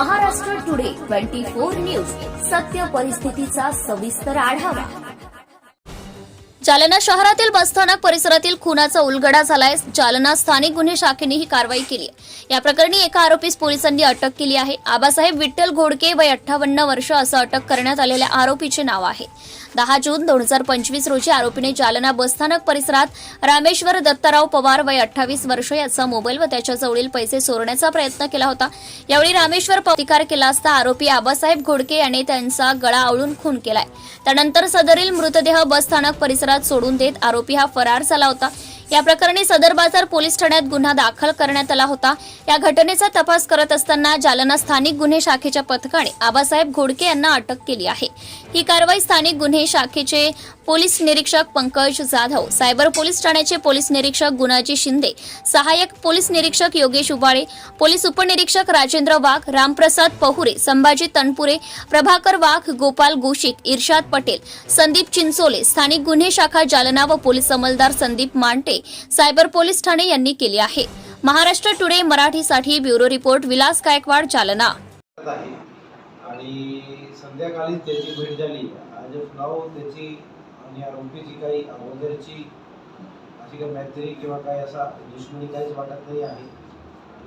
Twenty four news. सत्य परिस्थितीचा सविस्तर आढावा. जालना शहरातील बसस्थानक परिसरातील खुनाचा उलगडा झालाय. जालना स्थानिक गुन्हे शाखेने ही कारवाई केली आहे. या प्रकरणी एका आरोपीस पोलिसांनी अटक केली आहे. आबासाहेब विठ्ठल घोडके वय अठ्ठावन्न वर्ष असं अटक करण्यात आलेल्या आरोपीचे नाव आहे. दहा जून दोन हजार पंचवीस रोजी आरोपीने जालना बसस्थानक परिसरात रामेश्वर दत्ताराव पवार वय अठ्ठावीस वर्ष याचा मोबाईल व त्याच्या जवळील पैसे चोरण्याचा प्रयत्न केला होता. यावेळी रामेश्वर प्रतिकार केला असता आरोपी आबासाहेब घोडके याने त्यांचा गळा आवळून खून केलाय. त्यानंतर सदरील मृतदेह बसस्थानक परिसरात सोडून देत आरोपी हा फरार झाला होता. या प्रकरणी सदर बाजार पोलीस ठाण्यात गुन्हा दाखल करण्यात आला होता. या घटनेचा तपास करत असताना जालना स्थानिक गुन्हे शाखेच्या पथकाने आबासाहेब घोडके यांना अटक केली आहे. ही कारवाई स्थानिक गुन्हे शाखेचे पोलीस निरीक्षक पंकज जाधव सायबर पोलीस ठाण्याचे पोलीस निरीक्षक गुणाजी शिंदे सहाय्यक पोलीस निरीक्षक योगेश उबाळे पोलीस उपनिरीक्षक राजेंद्र वाघ रामप्रसाद पहुरे संभाजी तनपुरे प्रभाकर वाघ गोपाल गोशिक इर्शाद पटेल संदीप चिंचोले स्थानिक गुन्हे शाखा जालना व पोलीस अंमलदार संदीप मांटे सायबर पोलीस ठाणे यांनी केली आहे. महाराष्ट्र टुडे मराठीसाठी ब्युरो रिपोर्ट विलास गायकवाड जालना. आणि संध्याकाळी त्याची भेट झाली. आज नाव त्याची आणि आरोपीची काही अगोदरची अशी काही मैत्री किंवा काही असा दुश्मनी काहीच वाटत नाही आहे.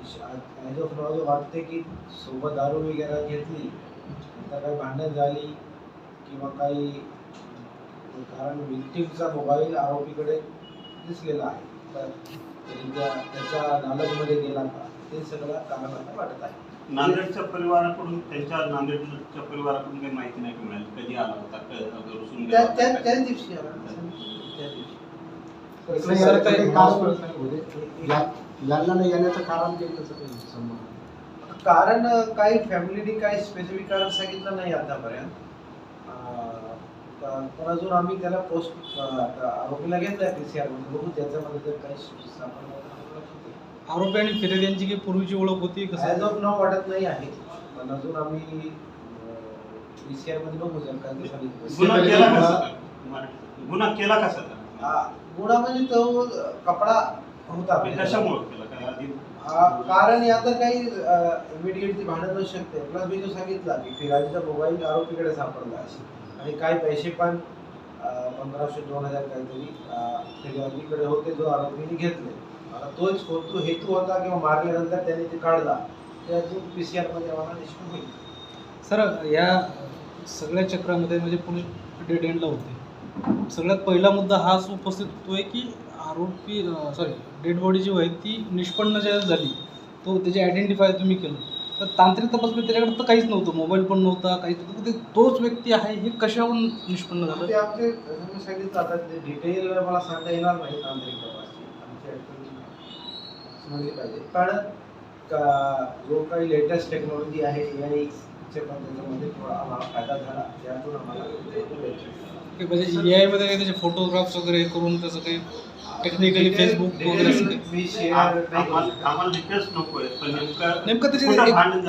ॲज ऑफ नाव वाटते की सोबत दारू वगैरे घेतली नंतर काही भांडण झाली किंवा काही कारण विक्टिमचा मोबाईल आरोपीकडे दिसलेला आहे. तर तरी त्या त्याच्या गेला का ते सगळं वाटत आहे. नांदेडच्या परिवाराकडून त्यांच्या नांदेडच्या परिवाराकडून काही माहिती नाही मिळाली? कधी आला होता? रुसून त्याच? दिवशी आला कारण या- जालन्याला येण्याचं कारण काही कसं काही संबंध कारण काही फॅमिलीने काही स्पेसिफिक कारण सांगितलं नाही आतापर्यंत. पण अजून आम्ही त्याला पोस्ट आरोपीला घेतलाय पी सी आरमध्ये. बघू त्याच्यामध्ये जर काही सापडलं तर आम्हाला लक्षात येईल. आरोपी आणि फिर्यादी यांची काही पूर्वीची ओळख होती ॲज कसं ऑफ नाव वाटत नाही आहे. पण अजून आम्ही पी सी आरमध्ये बघू जर काय ते सांगितलं गुन्हा केला कसा. गुन्हा. केला कसा त्याने? आ, गुन्हा म्हणजे तो अं, कपडा होता. म्हणजे कशामुळे केला? काय आधी? आ, कारण या तर काही इमिडिएटली भांडण होऊ शकते. प्लस मी जो सांगितला की फिराजीचा मोबाईल आरोपीकडे सापडला असे आणि काही पैसे पण पंधराशे दोन हजार काहीतरी अ, फिर्यादीकडे होते जो आरोपीने घेतले. आता तोच हेतू हेतू होता किंवा मारल्यानंतर त्यांनी ते काढला ते अजून पी सी आरमध्ये आम्हाला निष्पन्न होईल सर या सगळ्या चक्रामध्ये म्हणजे पोलीस डेड एंडला होते. सगळ्यात पहिला मुद्दा हाच उपस्थित होतोय की आरोपी सॉरी डेड बॉडी जी आहे ती निष्पन्न ज्या झाली. तो त्याची आयडेंटिफाय तुम्ही केलं. तर तांत्रिक तपासणी त्याच्याकडे तर काहीच नव्हतं. मोबाईल पण नव्हता काहीच नव्हतं. ते तोच व्यक्ती आहे हे कशावरून निष्पन्न झालं? ते आमचे जसं मी सांगितलं आता ते डिटेल मला सांगता येणार नाही तांत्रिक तपासची. आमची ऍक्टिव्हिटी समजली पाहिजे. पण का- जो काही लेटेस्ट टेक्नॉलॉजी आहे ए आयच्या थोडा आम्हाला फायदा झाला. त्यातून आम्हाला म्हणजे ए आयमध्ये काही त्याचे फोटोग्राफ्स वगैरे करून त्याचं काही टेक्निकली फेसबुक वगैरे आम्हाला. आम्हाला डिटेल्स नकोय पण नेमकं नेमकं त्याचे up-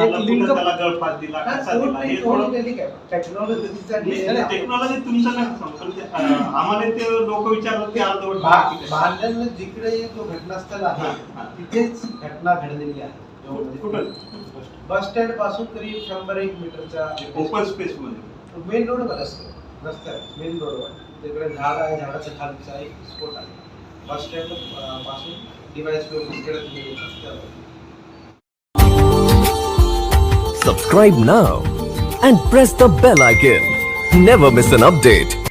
त्याला गळफास दिला नाही, कसा दिला हे थोडं आहे. टेक्नॉलॉजी तुमचं आम्हाला ते लोक विचारतात की अर्धवट? भांडण जिकडे जो घटनास्थळ आहे. तिथेच घटना घडलेली आहे कुठं बस स्टँडपासून करीब शंभर एक मीटरच्या ओपन स्पेस मध्ये मेन रोड वर असतं रस्त्यावर मेन रोडवर तिकडे झाड आहे झाडाच्या खालीचा एक स्पॉट आहे फर्स्ट स्टँडपासून डिवाइस तिकडे तुम्ही रस्त्यावर Subscribe now and press the bell icon. Never miss an update.